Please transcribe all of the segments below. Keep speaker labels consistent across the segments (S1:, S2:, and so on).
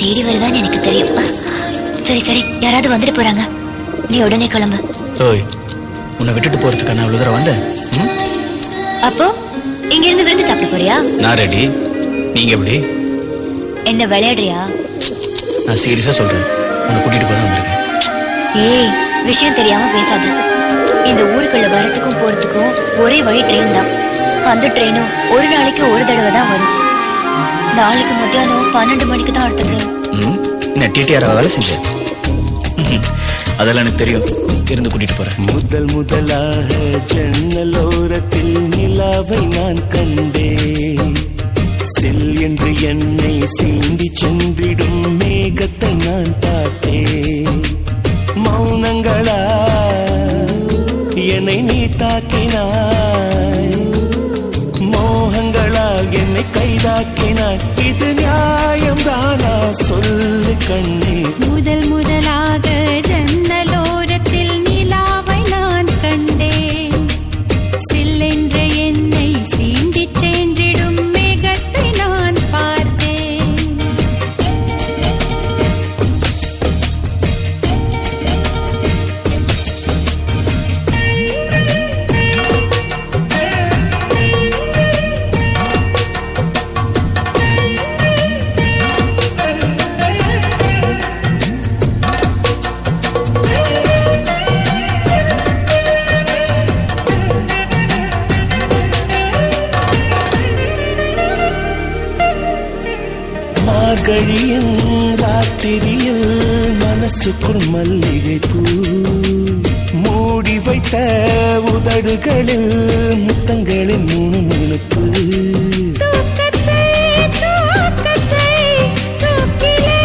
S1: தேடி வருவான்னு எனக்கு தெரியும். சரி சரி யாராவது வந்துட்டு போறாங்க. நீ உடனே கிளம்பு.
S2: ஓய் உன்னை விட்டுட்டு போறதுக்கு நான் இவ்வளவு தூரம் வந்தேன். ம்?
S1: அப்போ இங்க இருந்து விருந்து சாப்பிட போறியா?
S2: நான் ரெடி நீங்க எப்படி?
S1: என்ன விளையாடுறியா?
S2: நான் சீரியஸா சொல்றேன். உன்னை கூட்டிட்டு போய் வந்திருக்கேன்.
S1: ஏய் விஷயம் தெரியாம பேசாத. இந்த ஊருக்குள்ள வரத்துக்கும் போறதுக்கும் ஒரே வழி ட்ரெயின் தான். அந்த ட்ரெயினும் ஒரு நாளைக்கு ஒரு தடவை தான் வரும். நாளைக்கு மத்தியானம் பன்னெண்டு மணிக்கு தான் அடுத்த ட்ரெயின்
S2: ம்? என்ன டிடிஆர் வேலை செஞ்சேன். அதெல்லாம் எனக்கு தெரியும் இருந்து கூட்டிட்டு போறேன்
S3: முதல் முதலாக ஜன்னலோரத்தில் நிலாவை நான் கண்டேன் செல் என்று என்னை சீண்டி சென்றிடும் மேகத்தை நான் என்னை கைதாக்கினாய். இது நியாயம்தானா? சொல்லு கண்ணே.
S4: முதல் முதலாக
S3: மல்லிகை பூ மூடி வைத்த உதடுகளில் முத்தங்களின் முணுமுணுப்பு
S4: தூக்கத்தை தூக்கத்தை தூக்கிலே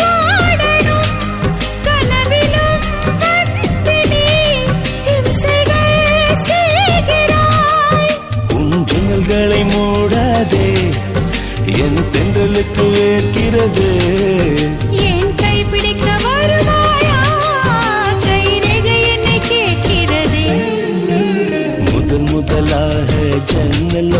S4: போடணும்.
S3: முதன் முதலாக ஜன்னலோரத்தில்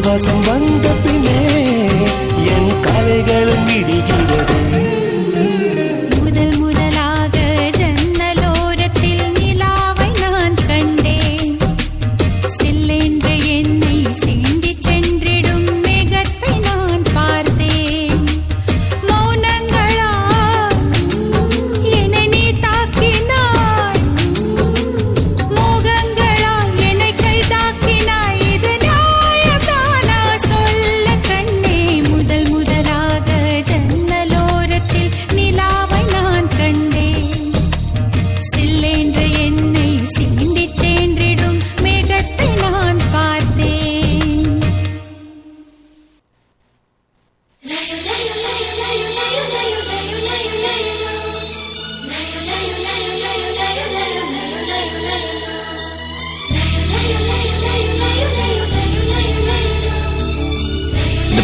S3: வசம் வந்த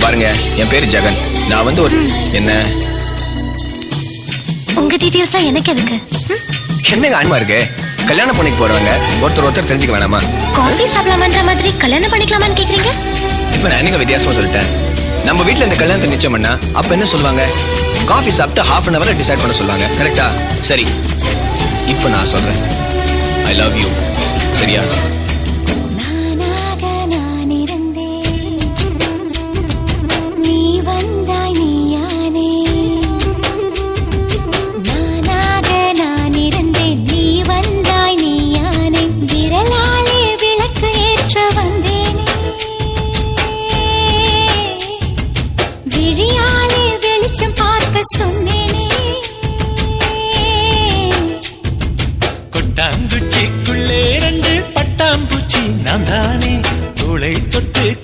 S5: பாருங்க என் பேரு ஜெகன். நான் வந்து ஒரு என்ன?
S6: உங்க டீட்டெயில்ஸ் எனக்கு எதுக்கு?
S5: என்னங்க ஆன்மா இருக்கு? கல்யாணம் பண்ணிக்கு போறவங்க ஒருத்தர் ஒருத்தர் தெரிஞ்சுக்க வேணாமா?
S6: காஃபி சாப்பிடலாமான்ற மாதிரி கல்யாணம் பண்ணிக்கலாமான்னு கேக்குறீங்க?
S5: இப்ப நான் என்னங்க வித்தியாசமா சொல்லிட்டேன்? நம்ம வீட்ல இந்த கல்யாணத்தை நிச்சயம் பண்ணா அப்ப என்ன சொல்லுவாங்க? காஃபி சாப்பிட்டு ஹாஃப் அன் ஹவர்ல டிசைட் பண்ண சொல்லுவாங்க. கரெக்டா சரி. இப்ப நான் சொல்றேன். ஐ லவ் யூ சரியா?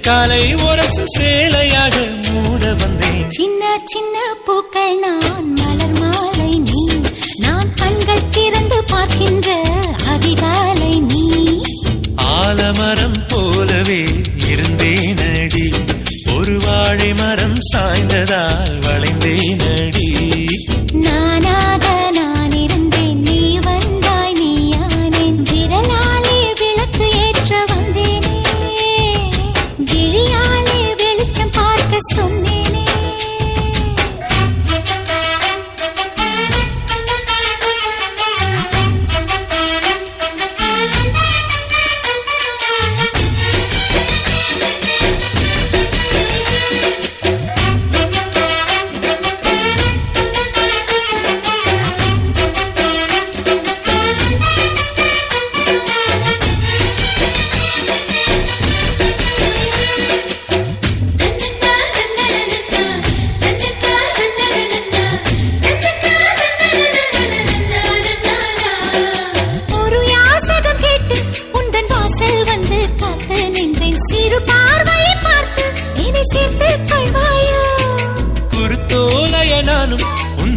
S7: காலை உரசும் சேலையாக மூட வந்தேன்.
S4: சின்ன சின்ன பூக்கள்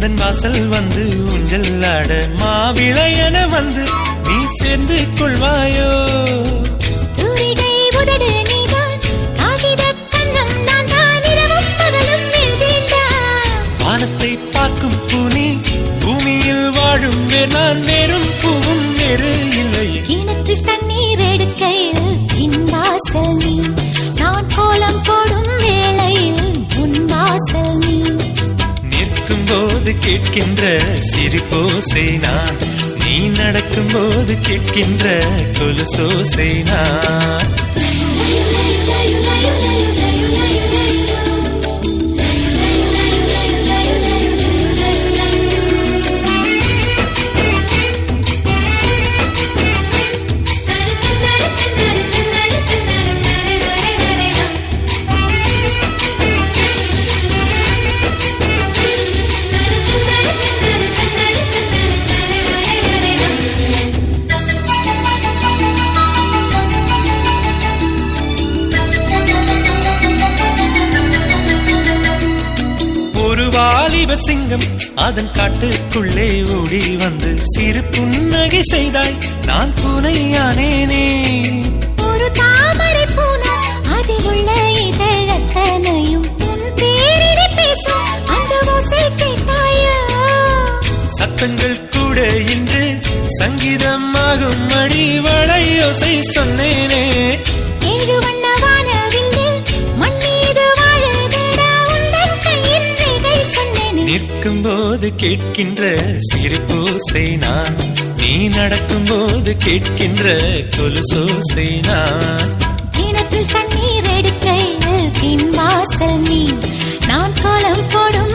S4: உந்தன் வாசல் வந்து
S7: ஊஞ்சல் ஆட மாவிளையன வந்து நீ சேர்ந்து கொள்வாயோ? வானத்தை பார்க்கும் பூனி பூமியில் வாழும் நான் வேறும் பூவும் வேறு இல்லையே
S4: கிணற்றில் தண்ணீர் எடுக்கையில்
S7: கேட்கின்ற சிரிப்போசை நான் நீ நடக்கும் போது கேட்கின்ற கொலுசோசை நான் அதன் காட்டுக்குள்ளே ஓடி வந்து சிறு புன்னகை செய்தாய். நான் துணையானே கேட்கின்ற சிரிப்போசை நான் நீ நடக்கும் போது கேட்கின்ற கொலுசோசை நான்
S4: கிணற்றில் தண்ணீர் எடுக்கையில் பின் வாசல் நீ. நான் கோலம் போடும்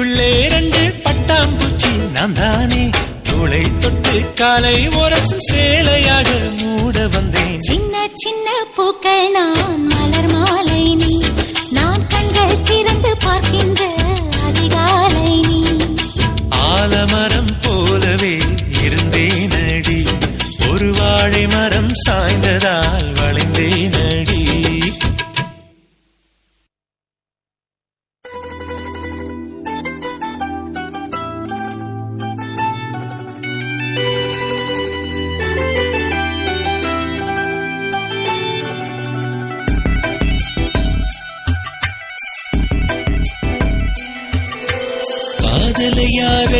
S7: கொட்டாங்குச்சிக்குள்ளே ரெண்டு பட்டாம்பூச்சி. நான் தானே. தோளை தொட்டு காலை உரசும் சேலையாக மூட வந்தேன்.
S4: சின்ன சின்ன பூக்கள் நான்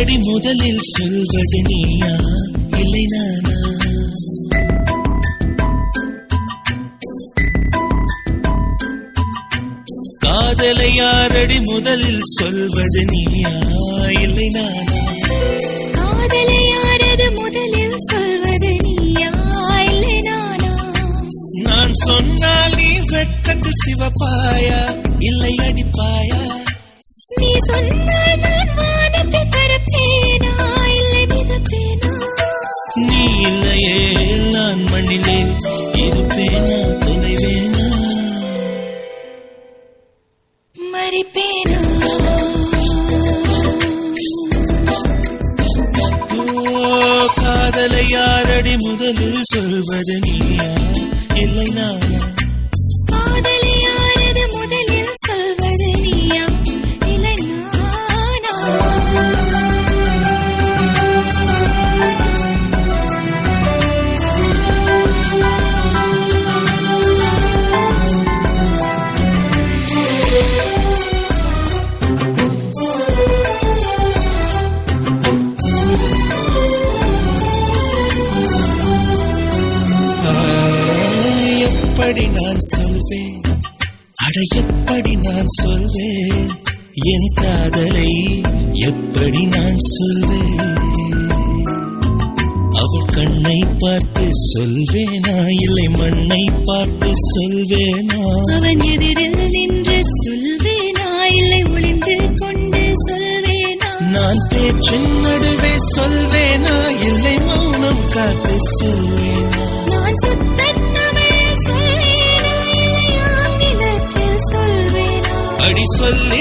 S3: யாரடி முதலில் சொல்வது நீயா? இல்லை நானா? காதலை யாரடி முதலில் சொல்வது நீயா? இல்லை நானா?
S8: காதலை யாரது முதலில் சொல்வது நீயா? இல்லை நானா?
S3: நான் சொன்னால் நீ வெட்கத்தில் சிவப்பாயா? இல்லை அடிப்பாயா?
S8: நீ சொன்னால் நான்
S3: மண்ணிலே இருப்பேனா? அட எப்படி நான் சொல்வேன்? என் காதலை எப்படி நான் சொல்வேன்? அவள் கண்ணை பார்த்து சொல்வேனா? இல்லை மண்ணை பார்த்து சொல்வேனா?
S8: அவன் எதிரில் நின்று சொல்வேனா? இல்லை ஒளிந்து கொண்டு சொல்வேனா?
S3: நான் பேச்சின் நடுவே சொல்வேனா? இல்லை மௌனம் காத்து சொல்வேனா? அடி சொல்லி